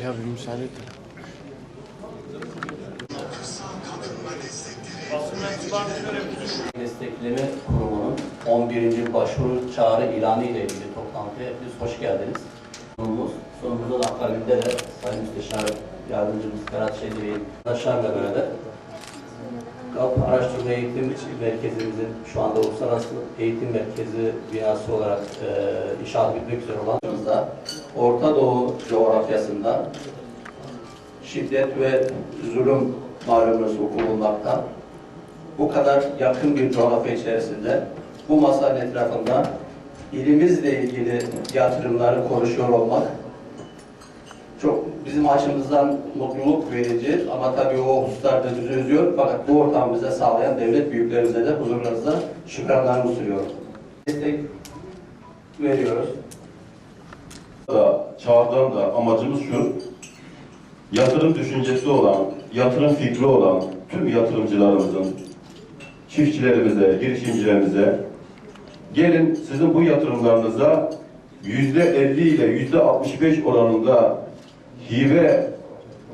Ali abi müsaade et. Destekleme Kurumu'nun 11. başvuru çağrı ilanı ile ilgili toplantıya hepiniz hoş geldiniz. Sunumumuz, sunumumuzun akabinde de Sayın Müsteşar Yardımcımız Ferhat Şehri Bey'in arkadaşlarla beraber GAP Araştırma Eğitim Merkezimizin şu anda Uluslararası Eğitim Merkezi binası olarak e, inşaat bitmek üzere olan da Orta Doğu coğrafyasında şiddet ve zulüm malumunuz vuku bulmakta bu kadar yakın bir coğrafya içerisinde bu masanın etrafında ilimizle ilgili yatırımları konuşuyor olmak çok bizim açımızdan mutluluk verici ama tabii o hususlarda bizi üzüyor. Fakat bu ortamı bize sağlayan devlet büyüklerimize de huzurlarınızda şükranlarımı sunuyorum. Destek veriyoruz. da çağrıdan da amacımız şu, yatırım düşüncesi olan, yatırım fikri olan tüm yatırımcılarımızın, çiftçilerimize, girişimcilerimize gelin sizin bu yatırımlarınıza yüzde 50 ile yüzde 65 oranında hibe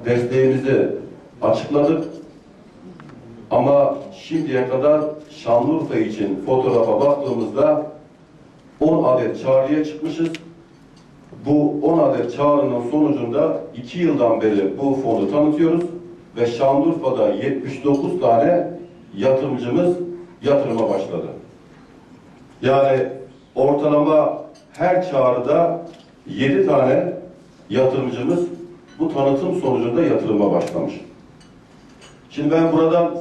desteğimizi açıkladık. Ama şimdiye kadar Şanlıurfa için fotoğrafa baktığımızda 10 adet çağrıya çıkmışız. Bu 10 adet çağrının sonucunda 2 yıldan beri bu fonu tanıtıyoruz ve Şanlıurfa'da 79 tane yatırımcımız yatırıma başladı. Yani ortalama her çağrıda 7 tane yatırımcımız bu tanıtım sonucunda yatırıma başlamış. Şimdi ben buradan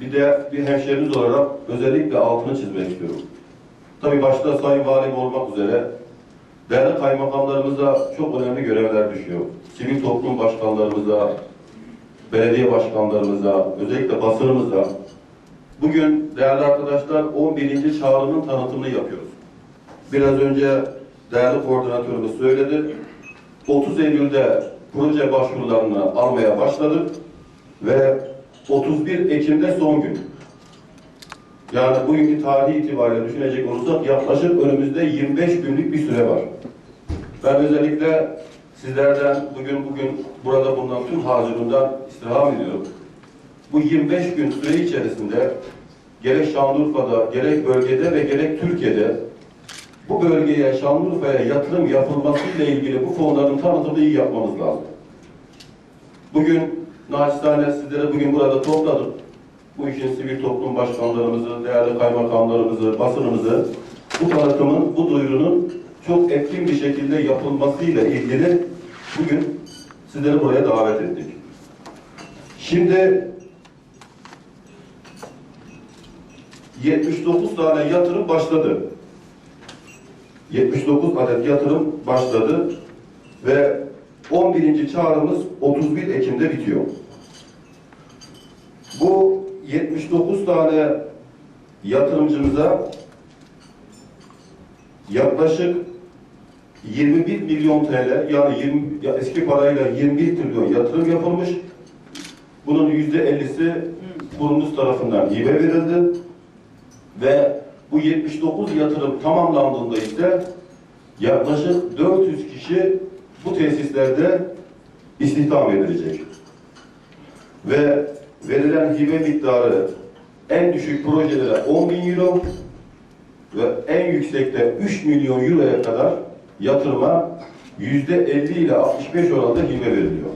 bir de bir hemşerimiz olarak özellikle altını çizmek istiyorum. Tabii başta Sayın Valim olmak üzere değerli kaymakamlarımıza çok önemli görevler düşüyor. Sivil toplum başkanlarımıza, belediye başkanlarımıza, özellikle basınımıza bugün değerli arkadaşlar 11. çağrının tanıtımını yapıyoruz. Biraz önce değerli koordinatörümüz söyledi. 30 Eylül'de proje başvurularını almaya başladık ve 31 Ekim'de son gün. Yani bugünkü tarihi itibariyle düşünecek olursak yaklaşık önümüzde 25 günlük bir süre var. Ben özellikle sizlerden bugün bugün burada bulunan tüm hazırlığından istirham ediyorum. Bu 25 gün süre içerisinde gerek Şanlıurfa'da, gerek bölgede ve gerek Türkiye'de bu bölgeye, Şanlıurfa'ya yatırım yapılmasıyla ilgili bu fonların tanıtımını iyi yapmamız lazım. Bugün naçizane sizlere bugün burada topladık. Bu işin sivil toplum başkanlarımızı, değerli kaymakamlarımızı, basınımızı bu tanıtımın, bu duyurunun çok etkin bir şekilde yapılmasıyla ilgili bugün sizleri buraya davet ettik. Şimdi 79 tane yatırım başladı. 79 adet yatırım başladı ve 11. çağrımız 31 Ekim'de bitiyor. Bu 79 tane yatırımcımıza yaklaşık 21 milyon TL yani 20, ya eski parayla 21 trilyon yatırım yapılmış. Bunun %50'si kurumumuz tarafından hibe verildi. Ve bu 79 yatırım tamamlandığında ise yaklaşık 400 kişi bu tesislerde istihdam edilecek. Ve verilen hibe miktarı en düşük projelere 10 bin euro ve en yüksekte 3 milyon euroya kadar yatırıma yüzde 50 ile 65 oranda hibe veriliyor.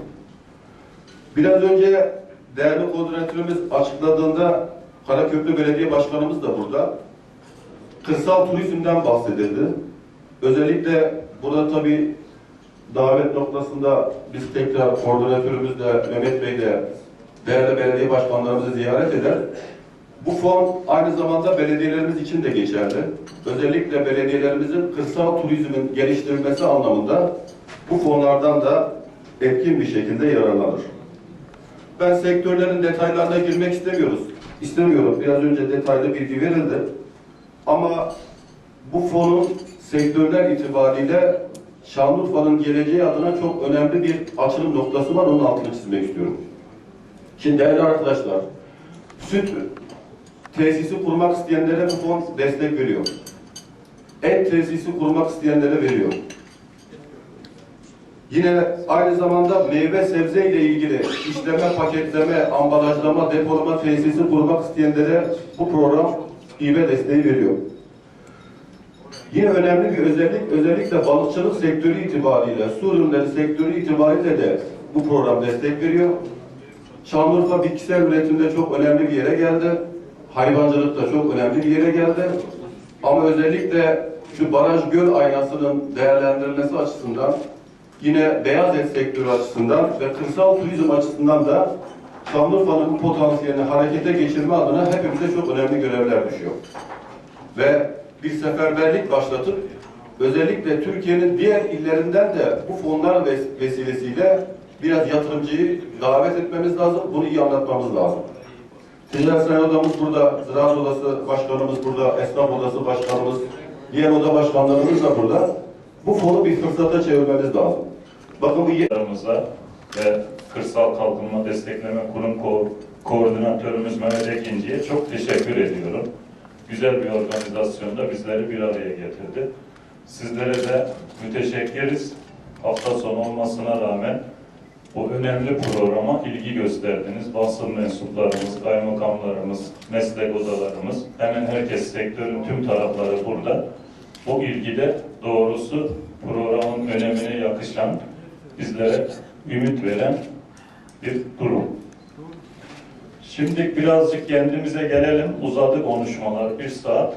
Biraz önce değerli koordinatörümüz açıkladığında Karaköprü Belediye Başkanımız da burada. Kırsal turizmden bahsedildi. Özellikle burada tabii davet noktasında biz tekrar koordinatörümüz de Mehmet Bey de değerli belediye başkanlarımızı ziyaret eder. Bu fon aynı zamanda belediyelerimiz için de geçerli. Özellikle belediyelerimizin kırsal turizmin geliştirilmesi anlamında bu fonlardan da etkin bir şekilde yararlanır. Ben sektörlerin detaylarına girmek istemiyoruz. İstemiyorum. Biraz önce detaylı bilgi verildi. Ama bu fonun sektörler itibariyle Şanlıurfa'nın geleceği adına çok önemli bir açılım noktası var. Onun altını çizmek istiyorum. Şimdi değerli arkadaşlar, süt tesisi kurmak isteyenlere bu fon destek veriyor. Et tesisi kurmak isteyenlere veriyor. Yine aynı zamanda meyve sebze ile ilgili işleme, paketleme, ambalajlama, depolama tesisi kurmak isteyenlere bu program hibe desteği veriyor. Yine önemli bir özellik, özellikle balıkçılık sektörü itibariyle, su ürünleri sektörü itibariyle de bu program destek veriyor. Şanlıurfa bitkisel üretimde çok önemli bir yere geldi. Hayvancılıkta çok önemli bir yere geldi. Ama özellikle şu baraj göl aynasının değerlendirilmesi açısından, yine beyaz et sektörü açısından ve kırsal turizm açısından da Şanlıurfa'nın bu potansiyelini harekete geçirme adına hepimize çok önemli görevler düşüyor. Ve bir seferberlik başlatıp özellikle Türkiye'nin diğer illerinden de bu fonlar ves- vesilesiyle biraz yatırımcıyı davet etmemiz lazım. Bunu iyi anlatmamız lazım. Ticaret Sanayi Odamız burada, Ziraat Odası Başkanımız burada, Esnaf Odası Başkanımız, diğer oda başkanlarımız da burada. Bu fonu bir fırsata çevirmemiz lazım. Bakın bu ve Kırsal Kalkınma Destekleme Kurum Ko Koordinatörümüz Mehmet Ekinci'ye çok teşekkür ediyorum. Güzel bir organizasyonda bizleri bir araya getirdi. Sizlere de müteşekkiriz. Hafta sonu olmasına rağmen bu önemli programa ilgi gösterdiniz. Basın mensuplarımız, kaymakamlarımız, meslek odalarımız, hemen herkes sektörün tüm tarafları burada. Bu ilgide doğrusu programın önemine yakışan, bizlere ümit veren bir durum. Şimdi birazcık kendimize gelelim. Uzadı konuşmalar. Bir saat.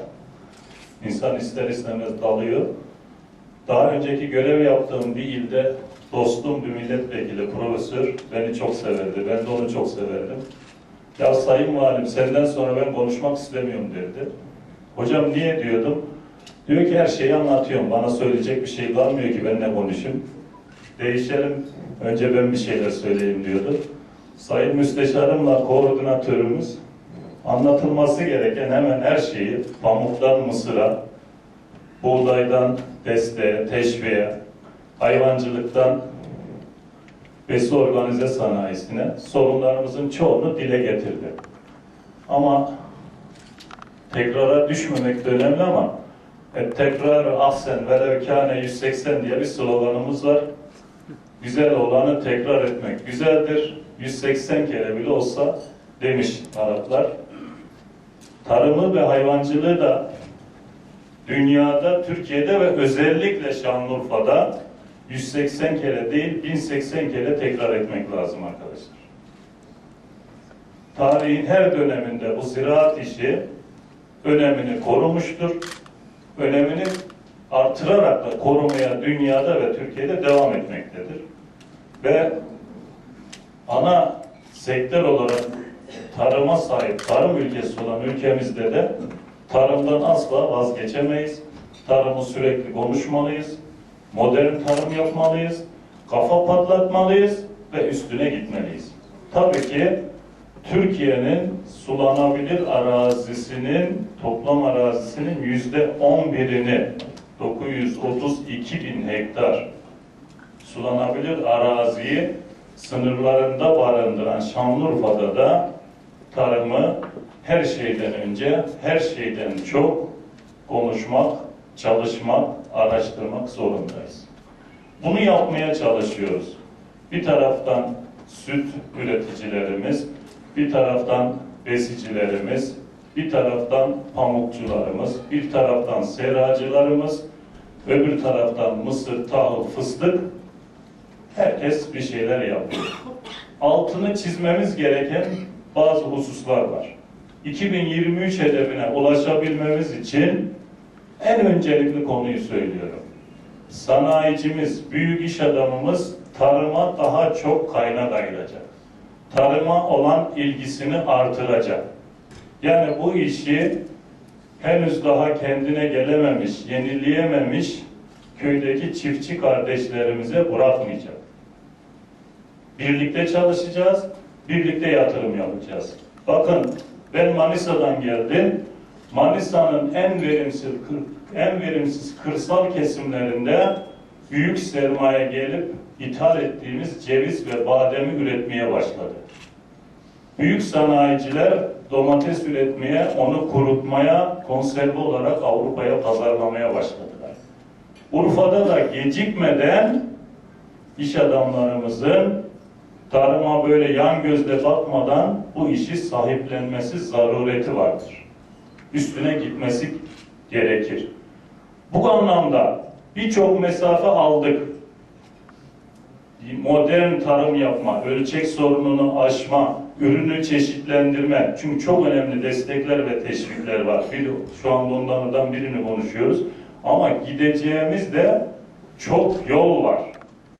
İnsan ister istemez dalıyor. Daha önceki görev yaptığım bir ilde dostum bir milletvekili, profesör beni çok severdi. Ben de onu çok severdim. Ya sayın valim senden sonra ben konuşmak istemiyorum dedi. Hocam niye diyordum. Diyor ki her şeyi anlatıyorum. Bana söyleyecek bir şey kalmıyor ki ben ne konuşayım. Değişelim. Önce ben bir şeyler söyleyeyim diyordu. Sayın Müsteşarımla koordinatörümüz anlatılması gereken hemen her şeyi pamuktan mısıra, buğdaydan desteğe, teşviğe, hayvancılıktan besi organize sanayisine sorunlarımızın çoğunu dile getirdi. Ama tekrara düşmemek de önemli ama e, tekrar ahsen velev kâne 180 diye bir sloganımız var. Güzel olanı tekrar etmek güzeldir. 180 kere bile olsa demiş Araplar. Tarımı ve hayvancılığı da dünyada, Türkiye'de ve özellikle Şanlıurfa'da 180 kere değil 1080 kere tekrar etmek lazım arkadaşlar. Tarihin her döneminde bu ziraat işi önemini korumuştur. Önemini artırarak da korumaya dünyada ve Türkiye'de devam etmektedir. Ve ana sektör olarak tarıma sahip, tarım ülkesi olan ülkemizde de tarımdan asla vazgeçemeyiz. Tarımı sürekli konuşmalıyız. Modern tarım yapmalıyız. Kafa patlatmalıyız ve üstüne gitmeliyiz. Tabii ki Türkiye'nin sulanabilir arazisinin toplam arazisinin yüzde on birini 932 bin hektar sulanabilir araziyi sınırlarında barındıran Şanlıurfa'da da tarımı her şeyden önce, her şeyden çok konuşmak, çalışmak, araştırmak zorundayız. Bunu yapmaya çalışıyoruz. Bir taraftan süt üreticilerimiz, bir taraftan besicilerimiz, bir taraftan pamukçularımız, bir taraftan seracılarımız, öbür taraftan mısır, tahıl, fıstık herkes bir şeyler yapıyor. Altını çizmemiz gereken bazı hususlar var. 2023 hedefine ulaşabilmemiz için en öncelikli konuyu söylüyorum. Sanayicimiz, büyük iş adamımız tarıma daha çok kaynak ayıracak. Tarıma olan ilgisini artıracak. Yani bu işi henüz daha kendine gelememiş, yenileyememiş köydeki çiftçi kardeşlerimize bırakmayacak. Birlikte çalışacağız, birlikte yatırım yapacağız. Bakın ben Manisa'dan geldim. Manisa'nın en verimsiz en verimsiz kırsal kesimlerinde büyük sermaye gelip ithal ettiğimiz ceviz ve bademi üretmeye başladı. Büyük sanayiciler domates üretmeye, onu kurutmaya, konserve olarak Avrupa'ya pazarlamaya başladılar. Urfa'da da gecikmeden iş adamlarımızın tarıma böyle yan gözle bakmadan bu işi sahiplenmesi zarureti vardır. Üstüne gitmesi gerekir. Bu anlamda birçok mesafe aldık. Modern tarım yapma, ölçek sorununu aşma, ürünü çeşitlendirme. Çünkü çok önemli destekler ve teşvikler var. Bir, şu anda onlardan birini konuşuyoruz. Ama gideceğimiz de çok yol var.